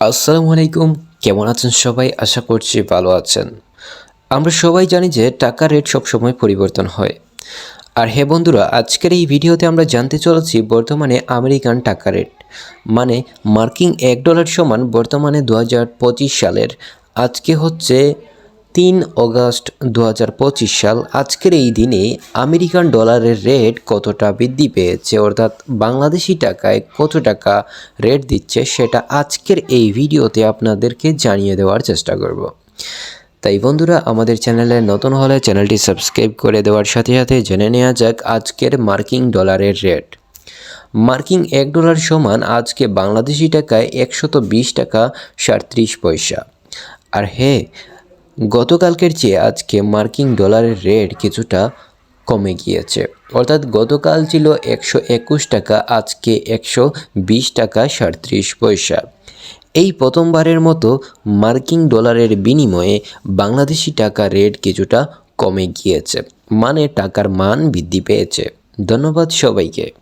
আসসালামু আলাইকুম, কেমন আছেন সবাই? আশা করছি ভালো আছেন। আমরা সবাই জানি যে টাকা রেট সবসময় পরিবর্তন হয়। আর হে বন্ধুরা, আজকের এই ভিডিওতে আমরা জানতে চলেছি বর্তমানে আমেরিকান টাকা রেট। মানে মার্কিং এক ডলার সমান বর্তমানে দু হাজার পঁচিশ সালের। আজকে হচ্ছে তিন অগস্ট দু সাল, আজকের এই দিনে আমেরিকান ডলারের রেট কতটা বৃদ্ধি পেয়েছে? অর্থাৎ বাংলাদেশি টাকায় কত টাকা রেট দিচ্ছে সেটা আজকের এই ভিডিওতে আপনাদেরকে জানিয়ে দেওয়ার চেষ্টা করব। তাই বন্ধুরা, আমাদের চ্যানেলে নতুন হলে চ্যানেলটি সাবস্ক্রাইব করে দেওয়ার সাথে সাথে জেনে নেওয়া যাক আজকের মার্কিং ডলারের রেট। মার্কিং এক ডলার সমান আজকে বাংলাদেশি টাকায় একশত বিশ টাকা সাঁত্রিশ পয়সা। আর হ্যাঁ গতকালকের চেয়ে আজকে মার্কিং ডলারের রেট কিছুটা কমে গিয়েছে। অর্থাৎ গতকাল ছিল একশো একুশ টাকা, আজকে একশো বিশ টাকা সাঁত্রিশ পয়সা। এই প্রথমবারের মতো মার্কিং ডলারের বিনিময়ে বাংলাদেশি টাকা রেট কিছুটা কমে গিয়েছে। মানে টাকার মান বৃদ্ধি পেয়েছে। ধন্যবাদ সবাইকে।